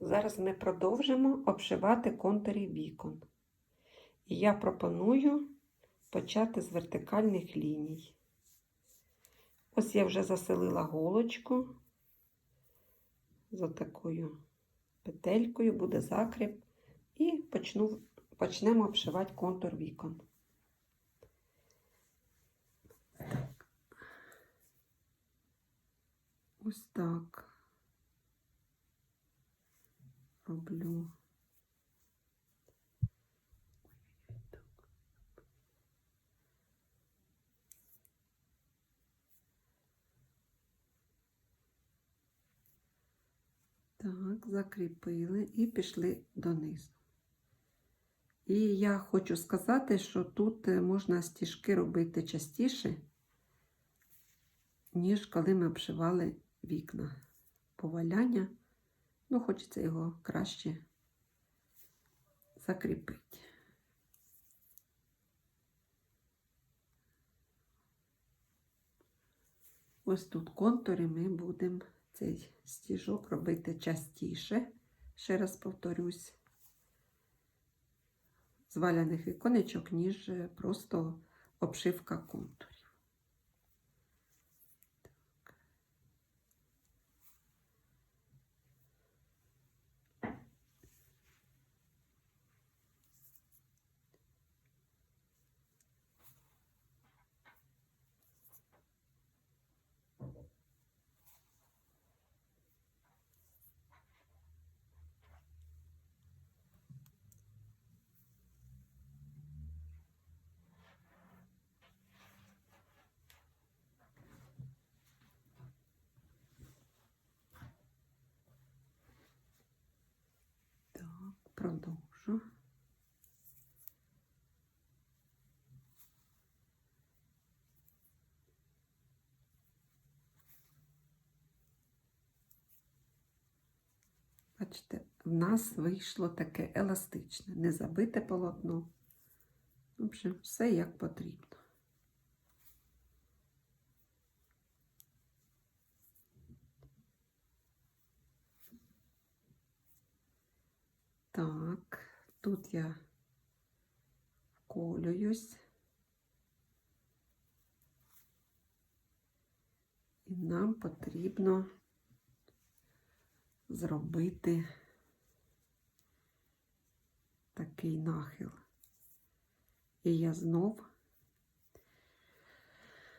Зараз ми продовжимо обшивати контурі вікон. І я пропоную почати з вертикальних ліній. Ось я вже заселила голочку за такою петелькою, буде закріп, і почну, почнемо обшивати контур вікон. Ось так роблю. Так, закріпили і пішли донизу. І я хочу сказати, що тут е, можна стіжки робити частіше, ніж коли ми обшивали вікна поваляння. Ну, хочеться його краще закріпити. Ось тут контури ми будемо цей стіжок робити частіше, ще раз повторюсь, з валяних віконечок, ніж просто обшивка контурів. Так, продовжу. Бачите, в нас вийшло таке еластичне, не забите полотно. В общем, все як потрібно. Так, тут я вколююсь. І нам потрібно зробити такий нахил. І я знов,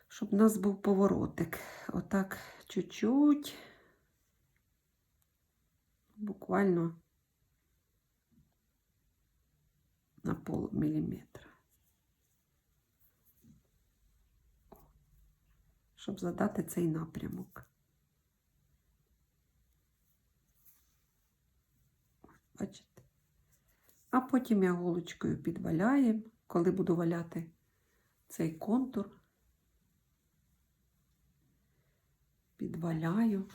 щоб у нас був поворотик. Отак чуть-чуть, буквально на пол міліметра. Щоб задати цей напрямок. Бачите? А потім я голочкою підваляю, коли буду валяти цей контур, підваляю.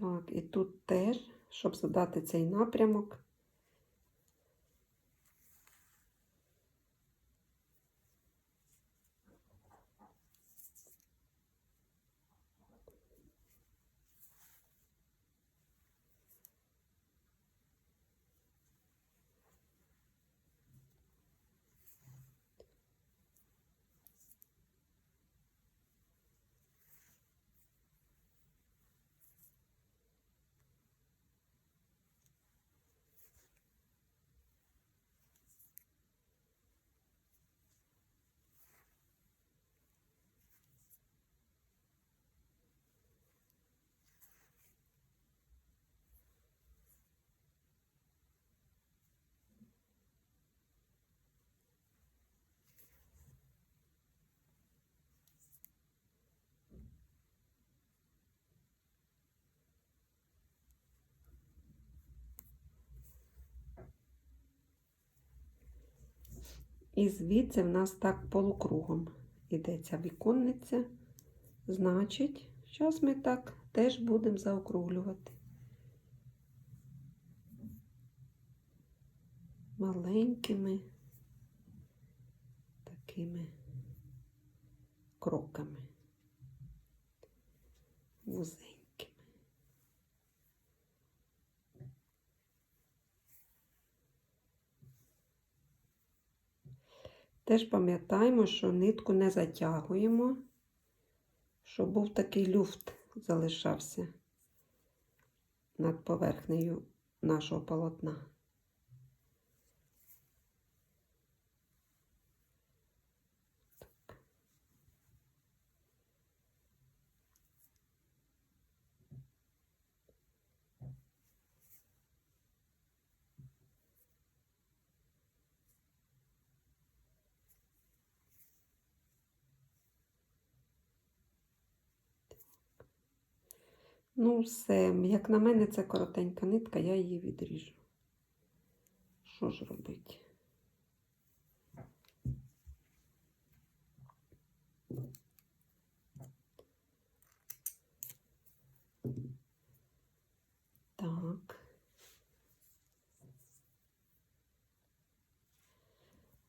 Так, і тут теж, щоб задати цей напрямок. І звідси в нас так полукругом ця віконниця. Значить, зараз ми так теж будемо заокруглювати. Маленькими такими кроками. Вузенькими. Теж пам'ятаємо, що нитку не затягуємо, щоб був такий люфт залишався над поверхнею нашого полотна. Ну, все, як на мене, це коротенька нитка, я її відріжу. Що ж робити? Так.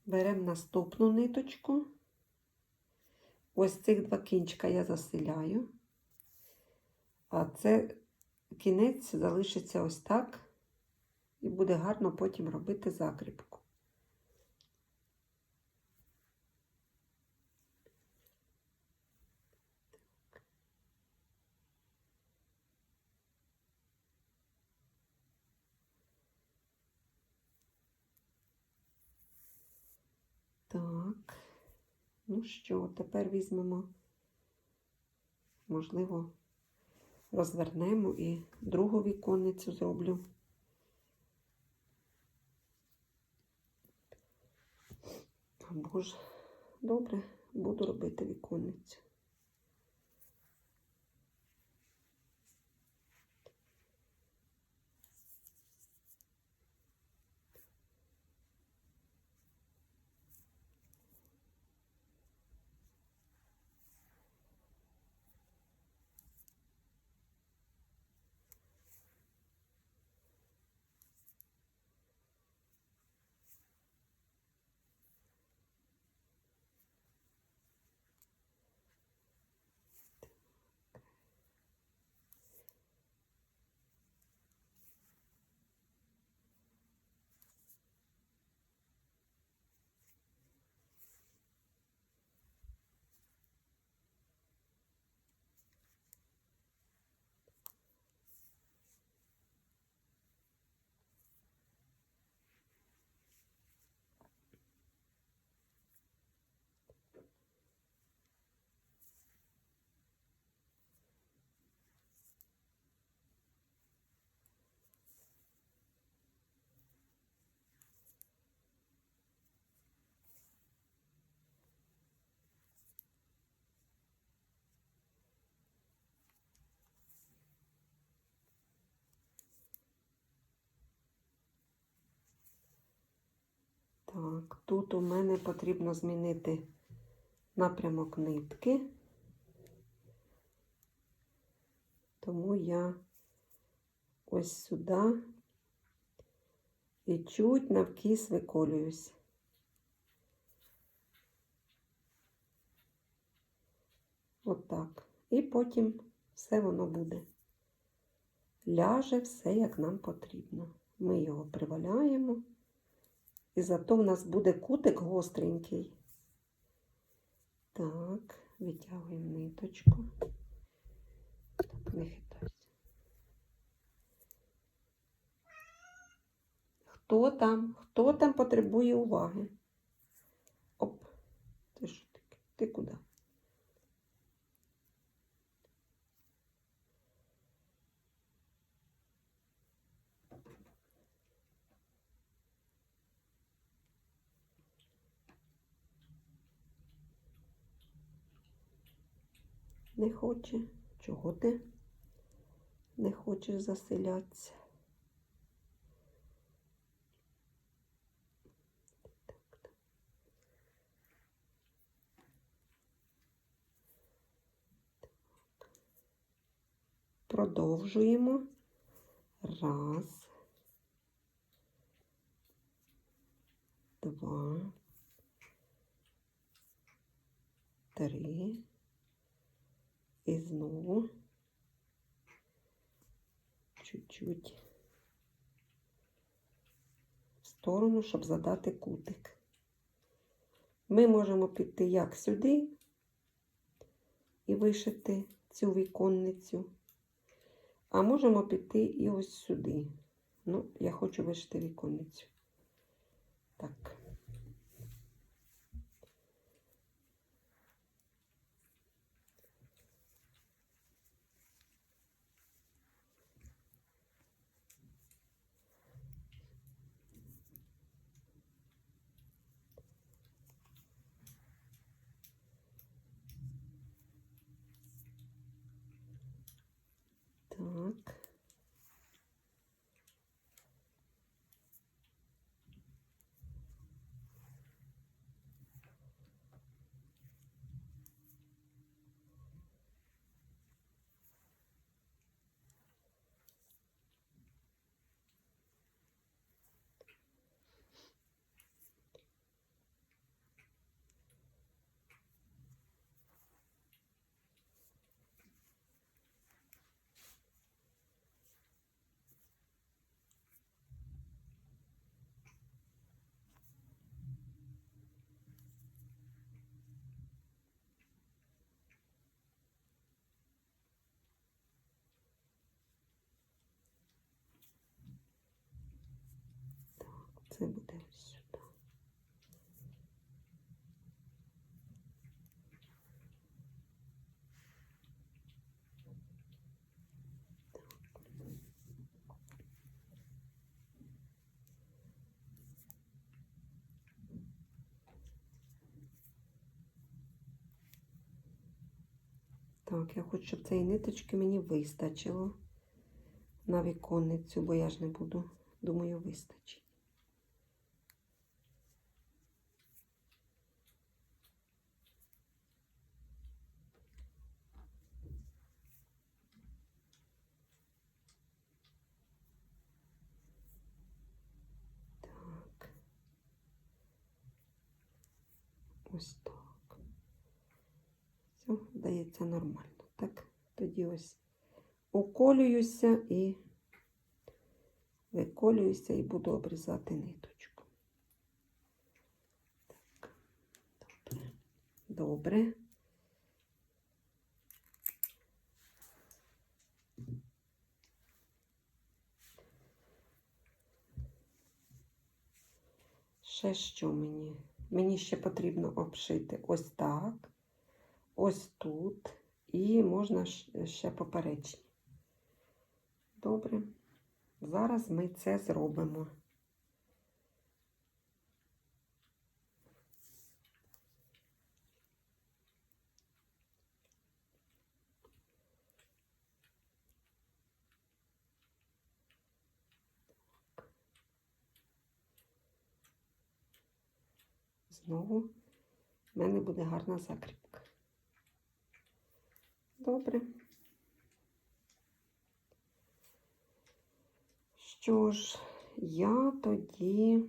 Беремо наступну ниточку. Ось цих два кінчика я заселяю. А це кінець залишиться ось так, і буде гарно потім робити закріпку. Так, ну що, тепер візьмемо, можливо, розвернемо і другу віконницю зроблю. Або ж добре, буду робити віконницю. Так, тут у мене потрібно змінити напрямок нитки, тому я ось сюди і чуть навкіс виколююсь. Отак. І потім все воно буде. Ляже все, як нам потрібно. Ми його приваляємо. І зато в нас буде кутик гостренький. Так, витягуємо ниточку. Так, не хитайся. Хто там? Хто там потребує уваги? Оп, ти що таке? Ти куди? не хоче, чого ти не хочеш заселятися. Продовжуємо. Раз. Два. Три. І знову. Чуть-чуть в сторону, щоб задати кутик. Ми можемо піти як сюди і вишити цю віконницю, а можемо піти і ось сюди. Ну, я хочу вишити віконницю. Так. Це буде ось сюди. Так, я хочу, щоб цієї ниточки мені вистачило на віконницю, бо я ж не буду, думаю, вистачить. Так. Ось так. Все, здається, нормально. Так, тоді ось околююся і виколююся і буду обрізати ниточку. Так, добре. Добре. Ще що мені? Мені ще потрібно обшити ось так, ось тут, і можна ще поперечні. Добре. Зараз ми це зробимо. Знову в мене буде гарна закріпка. Добре. Що ж, я тоді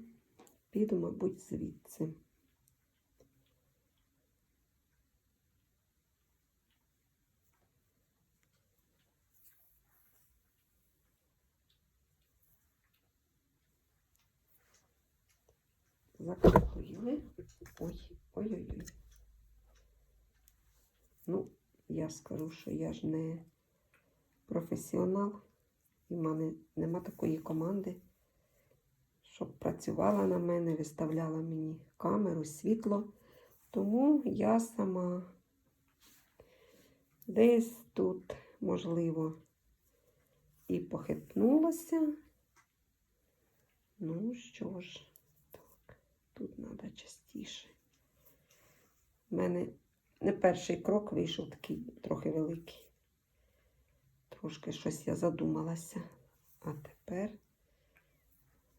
піду, мабуть, звідси. Закріпили. Ой, ой-ой-ой. Ну, я скажу, що я ж не професіонал, і в мене нема такої команди, щоб працювала на мене, виставляла мені камеру, світло. Тому я сама десь тут, можливо, і похитнулася. Ну що ж, тут треба частіше. У мене не перший крок вийшов такий трохи великий. Трошки щось я задумалася. А тепер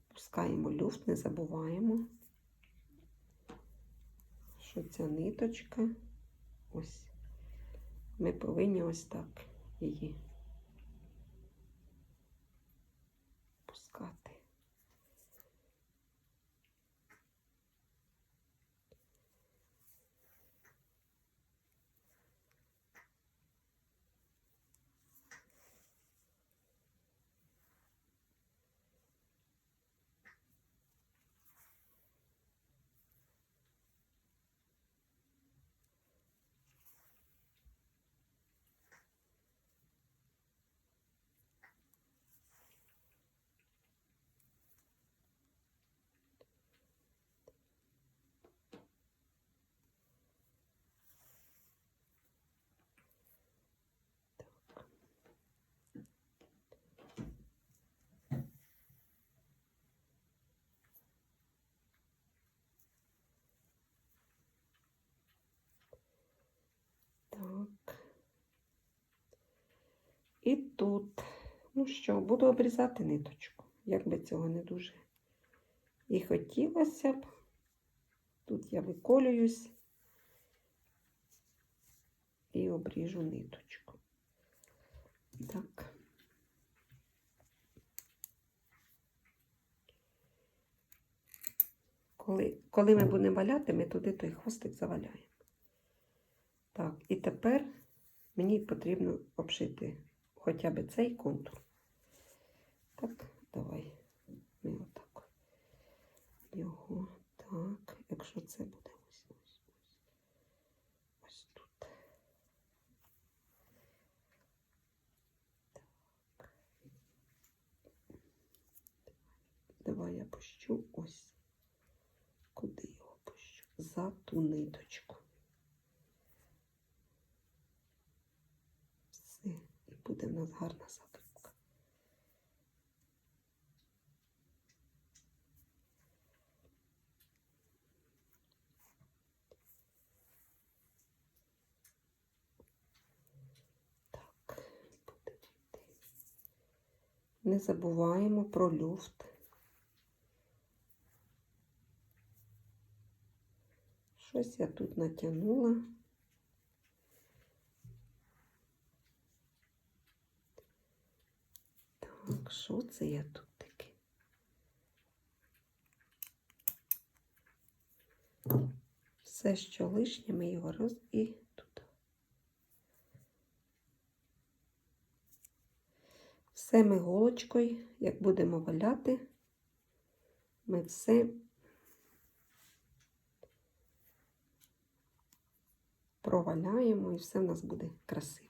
пускаємо люфт, не забуваємо, що ця ниточка, ось, ми повинні ось так її І тут. Ну що, буду обрізати ниточку. Як би цього не дуже і хотілося б. Тут я виколююсь і обріжу ниточку. Так. Коли, коли ми будемо валяти, ми туди той хвостик заваляємо. Так, і тепер мені потрібно обшити хоча б цей контур. Так, давай ми отак. Його так, якщо це буде ось ось ось. Ось тут. Так. Давай я пущу ось. Куди його пущу? За ту ниточку. Все, і буде в нас гарна закріпка. Так, буде йти. Не забуваємо про люфт. Щось я тут натягнула. Так, що це я тут таке? Все, що лишнє, ми його роз і тут. Все ми голочкою, як будемо валяти, ми все проваляємо і все в нас буде красиво.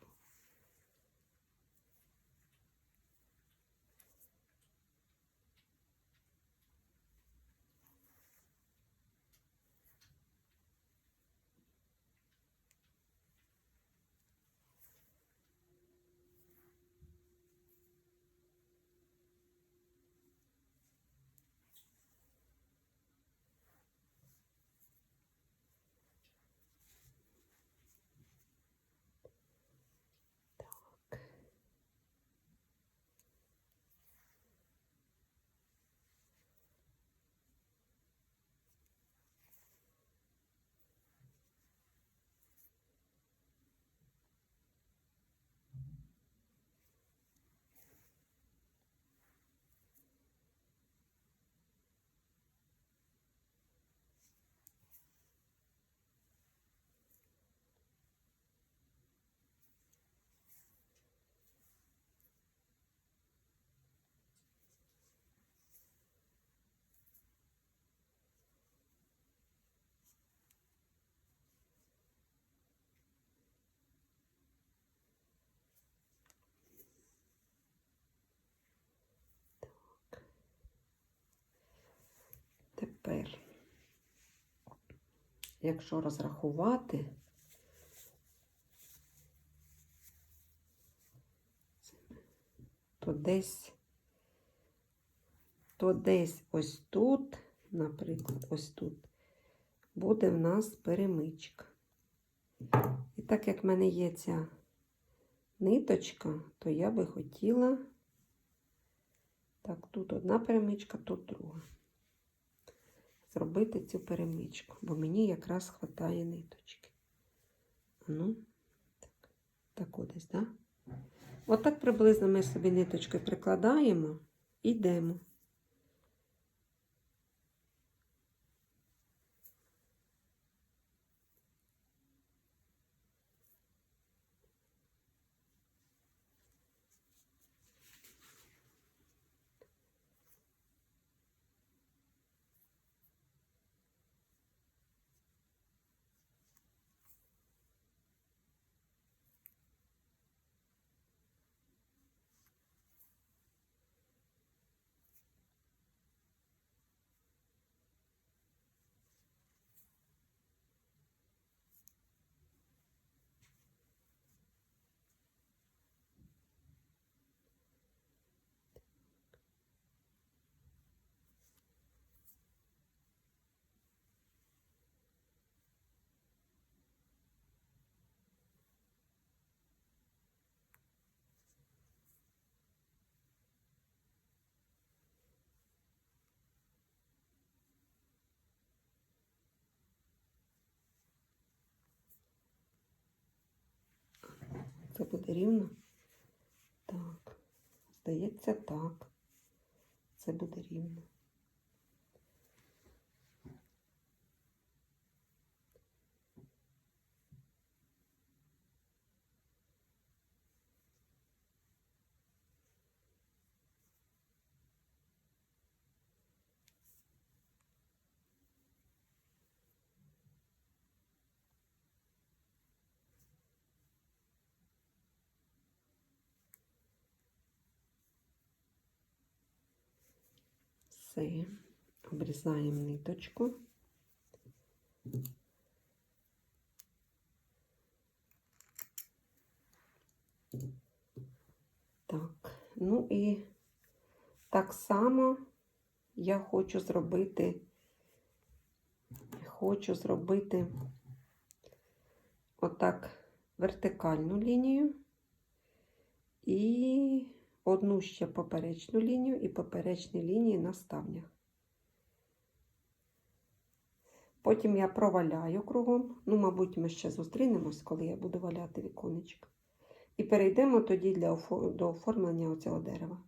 Тепер, якщо розрахувати, то десь, то десь ось тут, наприклад, ось тут, буде в нас перемичка. І так як в мене є ця ниточка, то я би хотіла, так, тут одна перемичка, тут друга зробити цю перемичку, бо мені якраз хватає ниточки. Ну, так, так ось, да? Отак приблизно ми собі ниточкою прикладаємо і йдемо. Буде рівно. Так, здається, так. Це буде рівно. Все, обрізаємо ниточку. Так, ну і так само я хочу зробити, хочу зробити отак вертикальну лінію і одну ще поперечну лінію і поперечні лінії на ставнях. Потім я проваляю кругом. Ну, мабуть, ми ще зустрінемось, коли я буду валяти віконечко. І перейдемо тоді для, до оформлення оцього дерева.